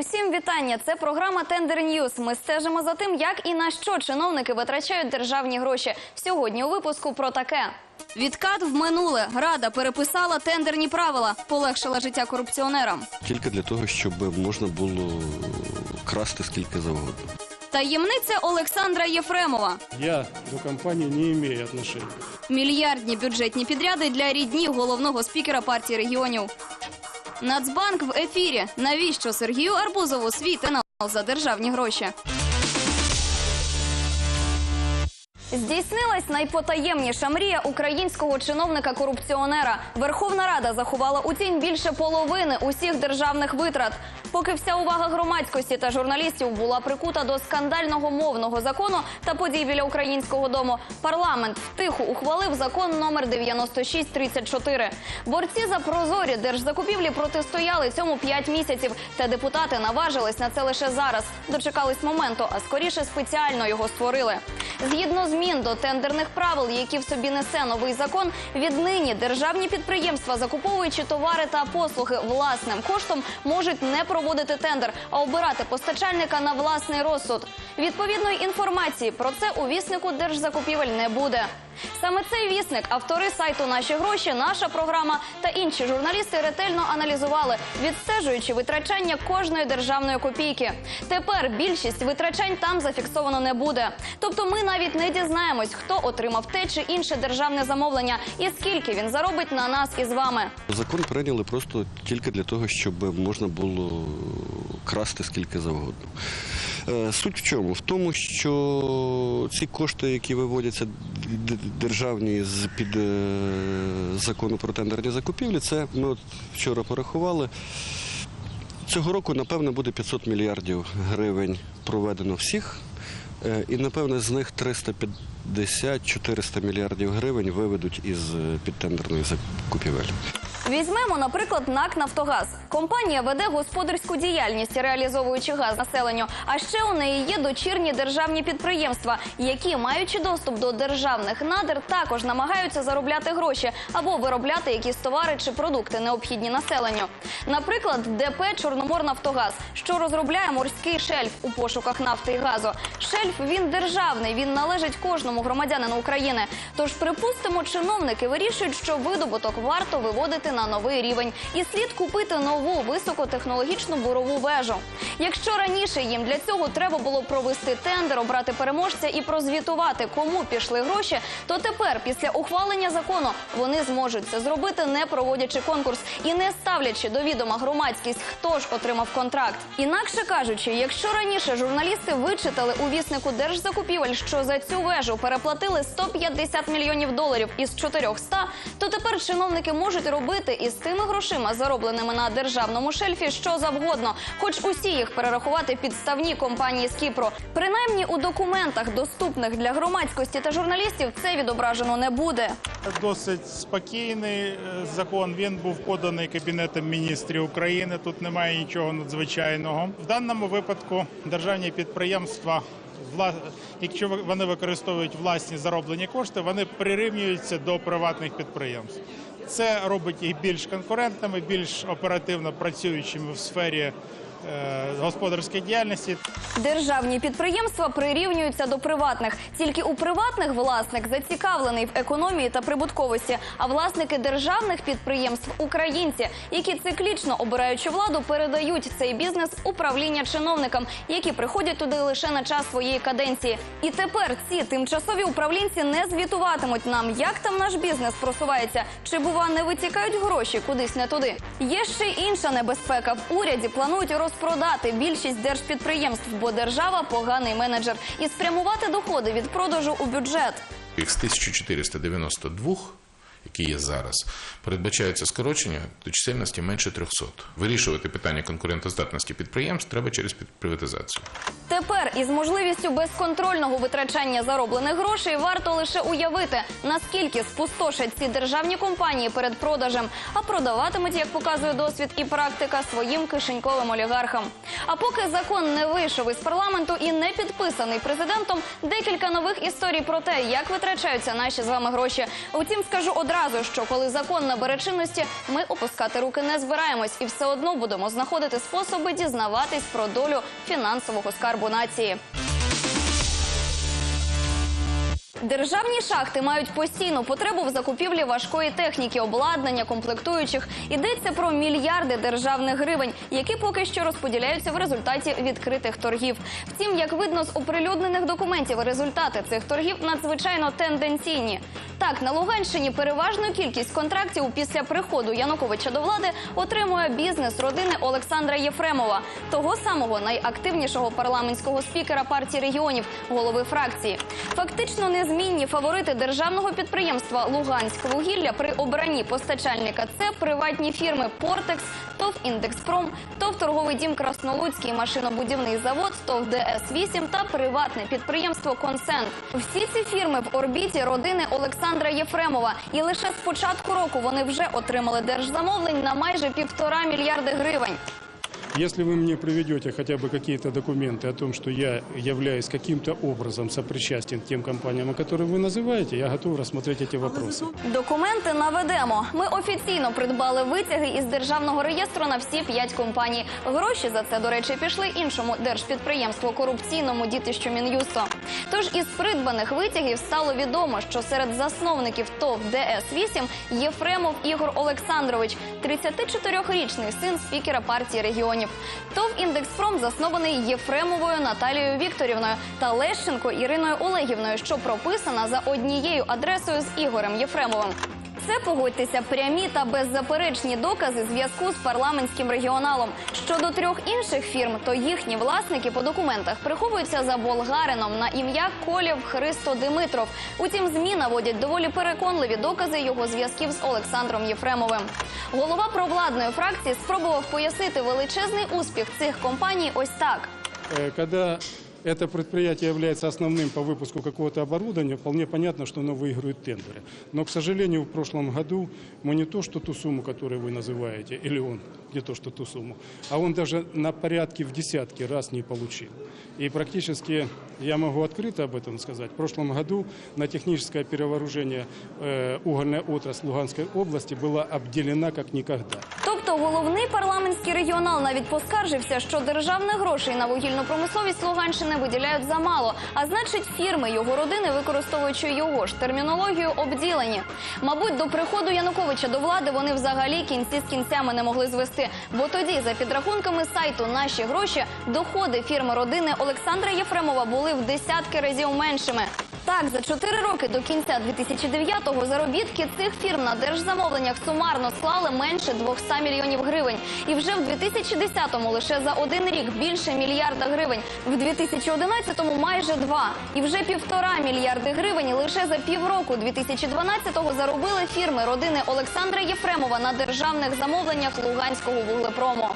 Усім вітання. Це програма Тендер Ньюс. Ми стежимо за тим, як і на що чиновники витрачають державні гроші. Сьогодні у випуску про таке. Відкат в минуле. Рада переписала тендерні правила, полегшила життя корупціонерам. Тільки для того, щоб можна було красти скільки завгодно. Таємниця Олександра Єфремова. Я до компании не имею отношения. Мільярдні бюджетні підряди для рідні головного спікера партії регіонів. Нацбанк в ефірі. Навіщо Сергію Арбузову свій канал за державні гроші? Здійснилась найпотаємніша мрія українського чиновника-корупціонера. Верховна Рада заховала у тінь більше половини усіх державних витрат. Поки вся увага громадськості та журналістів була прикута до скандального мовного закону та подій біля українського дому, парламент втиху ухвалив закон номер 9634. Борці за прозорі держзакупівлі протистояли цьому 5 місяців, та депутати наважились на це лише зараз. Дочекались моменту, а скоріше спеціально його створили. Згідно змін до тендерних правил, які в собі несе новий закон, віднині державні підприємства, закуповуючи товари та послуги власним коштом, можуть не проводити тендер, а обирати постачальника на власний розсуд. Відповідної інформації про це у віснику держзакупівель не буде. Саме цей вісник, автори сайту Наші гроші, наша програма та інші журналісти ретельно аналізували, відстежуючи витрачання кожної державної копійки. Тепер більшість витрачань там зафіксовано не буде. Тобто, ми навіть не дізнаємось, хто отримав те чи інше державне замовлення і скільки він заробить на нас із вами. Закон прийняли просто тільки для того, щоб можна було красти скільки завгодно. Е, Суть в чому? В тому, що ці кошти, які виводяться державні з під е, закону про тендерні закупівлі, це ми от вчора порахували. Цього року, напевно, буде 500 мільярдів гривень проведено всіх. Е, І, напевне, з них 350-400 мільярдів гривень виведуть із підтендерної закупівель. Візьмемо, наприклад, НАК Нафтогаз. Компанія веде господарську діяльність, реалізовуючи газ населенню. А ще у неї є дочірні державні підприємства, які, маючи доступ до державних надр, також намагаються заробляти гроші або виробляти якісь товари чи продукти, необхідні населенню. Наприклад, ДП Чорноморнафтогаз, що розробляє морський шельф у пошуках нафти і газу. Шельф він державний, він належить кожному громадянину України. Тож, припустимо, чиновники вирішують, що видобуток варто виводити на новий рівень, і слід купити нову високотехнологічну бурову вежу. Якщо раніше їм для цього треба було провести тендер, обрати переможця і прозвітувати, кому пішли гроші, то тепер, після ухвалення закону, вони зможуть це зробити, не проводячи конкурс і не ставлячи до відома громадськість, хто ж отримав контракт. Інакше кажучи, якщо раніше журналісти вичитали у віснику держзакупівель, що за цю вежу переплатили 150 мільйонів доларів із 400, то тепер чиновники можуть робити із тими грошима, заробленими на державному шельфі, що завгодно, хоч усі їх перерахувати підставні компанії з Кіпру. Принаймні у документах, доступних для громадськості та журналістів, це відображено не буде. Досить спокійний е, закон. Він був поданий Кабінетом міністрів України. Тут немає нічого надзвичайного. В даному випадку державні підприємства, якщо вони використовують власні зароблені кошти, вони прирівнюються до приватних підприємств. Це робить їх більш конкурентними, більш оперативно працюючими в сфері е, господарської діяльності. Державні підприємства прирівнюються до приватних. Тільки у приватних власник зацікавлений в економії та прибутковості. А власники державних підприємств українці, які циклічно обираючи владу, передають цей бізнес управління чиновникам, які приходять туди лише на час своєї каденції. І тепер ці тимчасові управлінці не звітуватимуть нам, як там наш бізнес просувається, чи бува не витікають гроші кудись не туди. Є ще інша небезпека. В уряді планують розпродати більшість держпідприємств, бо держава поганий менеджер, і спрямувати доходи від продажу у бюджет. З 1492, які є зараз, передбачається скорочення до чисельності менше 300. Вирішувати питання конкурентоздатності підприємств треба через приватизацію. Тепер із можливістю безконтрольного витрачання зароблених грошей варто лише уявити, наскільки спустошать ці державні компанії перед продажем, а продаватимуть, як показує досвід і практика, своїм кишеньковим олігархам. А поки закон не вийшов із парламенту і не підписаний президентом, декілька нових історій про те, як витрачаються наші з вами гроші. Утім, скажу одразу. Одразу, що коли закон набере чинності, ми опускати руки не збираємось і все одно будемо знаходити способи дізнаватись про долю фінансового скарбу нації. Державні шахти мають постійну потребу в закупівлі важкої техніки, обладнання, комплектуючих. Йдеться про мільярди державних гривень, які поки що розподіляються в результаті відкритих торгів. Втім, як видно з оприлюднених документів, результати цих торгів надзвичайно тенденційні. Так, на Луганщині переважну кількість контрактів після приходу Януковича до влади отримує бізнес родини Олександра Єфремова, того самого найактивнішого парламентського спікера партії регіонів, голови фракції. Фактично незмінні фаворити державного підприємства «Луганськвугілля» при обранні постачальника це приватні фірми «Портекс», ТОВ «Індекспром», ТОВ «Торговий дім Краснолуцький машинобудівний завод», ТОВ ДС-8 та приватне підприємство «Консент». Всі ці фірми в орбіті родини Олександра Єфремова. І лише з початку року вони вже отримали держзамовлень на майже півтора мільярди гривень. Если вы мне приведете хотя бы какие-то документы о том, что я являюсь каким-то образом сопричастен к тем компаниям, о которых вы называете, я готов рассмотреть эти вопросы. Документи наведемо. Ми офіційно придбали витяги із державного реєстру на всі п'ять компаній. Гроші за це, до речі, пішли іншому держпідприємству корупційному дітищу Мін'юсто. Тож із придбаних витягів стало відомо, що серед засновників ТОВ ДС-8 Єфремов Ігор Олександрович, 34-річний син спікера партії регіонів. ТОВ «Індекспром» заснований Єфремовою Наталією Вікторівною та Лещенко Іриною Олегівною, що прописана за однією адресою з Ігорем Єфремовим. Це погодьтеся прямі та беззаперечні докази зв'язку з парламентським регіоналом. Щодо трьох інших фірм, то їхні власники по документах приховуються за болгарином на ім'я Колєв Христо Димитров. Утім, змі наводять доволі переконливі докази його зв'язків з Олександром Єфремовим. Голова провладної фракції спробував пояснити величезний успіх цих компаній ось так. Э, Когда это предприятие является основным по выпуску какого-то оборудования, вполне понятно, что оно выигрывает тендеры. Но, к сожалению, в прошлом году мы не то, что ту сумму, которую вы называете, или он не то, что ту сумму, а он даже на порядке в десятки раз не получил. И практически, я могу открыто об этом сказать, в прошлом году на техническое перевооружение э, угольная отрасль Луганской области была обделена как никогда. Тобто головний парламентський регіонал навіть поскаржився, що державних грошей на вугільну промисловість Луганщини виділяють замало. А значить, фірми його родини, використовуючи його ж термінологію, обділені. Мабуть, до приходу Януковича до влади вони взагалі кінці з кінцями не могли звести. Бо тоді, за підрахунками сайту Наші гроші доходи фірми родини Олександра Єфремова були в десятки разів меншими. Так, за чотири роки до кінця 2009-го заробітки цих фірм на держзамовленнях сумарно склали менше 200 мільйонів гривень. І вже в 2010-му лише за один рік більше мільярда гривень. В 2011-му майже два. І вже півтора мільярди гривень лише за півроку 2012-го заробили фірми родини Олександра Єфремова на державних замовленнях Луганського вуглепрому.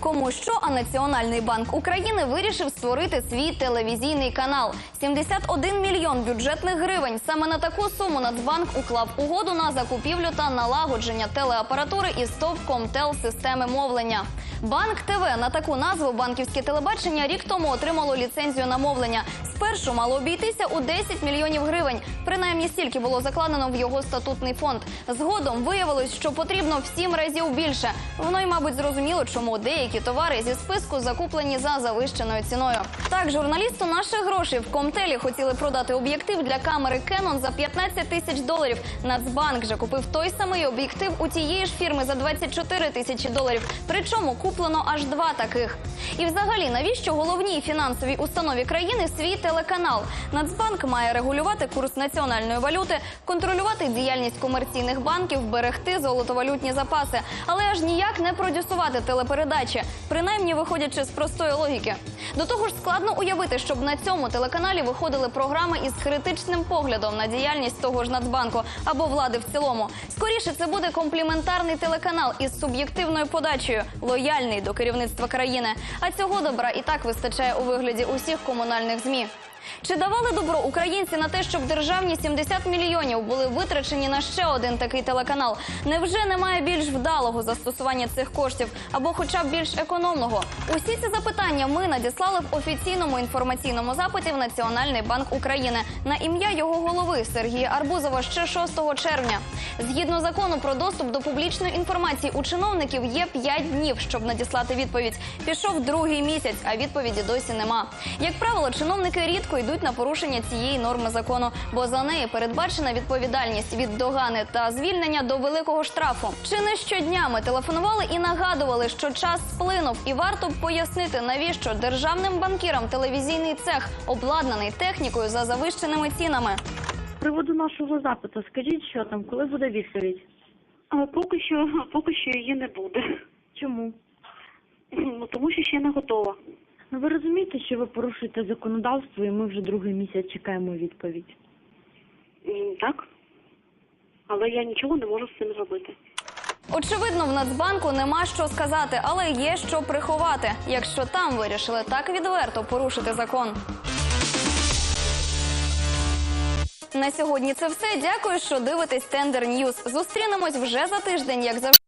Кому що, а Національний банк України вирішив створити свій телевізійний канал. 71 мільйон бюджетних гривень. Саме на таку суму Нацбанк уклав угоду на закупівлю та налагодження телеапаратури із ТОВ «Комтел» системи мовлення. Банк ТВ на таку назву банківське телебачення рік тому отримало ліцензію на мовлення. Спершу мало обійтися у 10 мільйонів гривень. Принаймні стільки було закладено в його статутний фонд. Згодом виявилось, що потрібно в сім разів більше. Воно й, мабуть, зрозуміло, чому деякі товари зі списку закуплені за завищеною ціною. Так, журналісту наших грошей в Комтелі хотіли продати об'єктив для камери Canon за 15 тисяч доларів. Нацбанк же купив той самий об'єктив у тієї ж фірми за 24 тисячі доларів. Причому куплено аж два таких. І взагалі, навіщо головній фінансовій установі країни свій телеканал? Нацбанк має регулювати курс національної валюти, контролювати діяльність комерційних банків, берегти золотовалютні запаси, але аж ніяк не продюсувати телепередачі, принаймні виходячи з простої логіки. До того ж, складно уявити, щоб на цьому телеканалі виходили програми із критичним поглядом на діяльність того ж Нацбанку або влади в цілому. Скоріше це буде компліментарний телеканал із суб'єктивною подачею, лояльний до керівництва країни. А цього добра і так вистачає у вигляді усіх комунальних змі. Чи давали добро українці на те, щоб державні 70 мільйонів були витрачені на ще один такий телеканал? Невже немає більш вдалого застосування цих коштів або, хоча б більш економного? Усі ці запитання ми надіслали в офіційному інформаційному запиті в Національний банк України на ім'я його голови Сергія Арбузова ще 6 червня. Згідно закону про доступ до публічної інформації, у чиновників є 5 днів, щоб надіслати відповідь. Пішов другий місяць, а відповіді досі нема. Як правило, чиновники рідко йдуть на порушення цієї норми закону, бо за неї передбачена відповідальність від догани та звільнення до великого штрафу. Чи не щодня ми телефонували і нагадували, що час сплинув, і варто б пояснити, навіщо державним банкірам телевізійний цех обладнаний технікою за завищеними цінами. З приводу нашого запиту, скажіть, що там, коли буде відповідь? А, Поки що, поки що її не буде. Чому? Ну, тому що ще не готова. Ну ви розумієте, що ви порушуєте законодавство, і ми вже другий місяць чекаємо відповідь. М, Так? Але я нічого не можу з цим зробити. Очевидно, в Нацбанку нема що сказати, але є що приховати, якщо там вирішили так відверто порушити закон. На сьогодні це все. Дякую, що дивитесь Тендер Ньюз. Зустрінемось вже за тиждень, як завжди.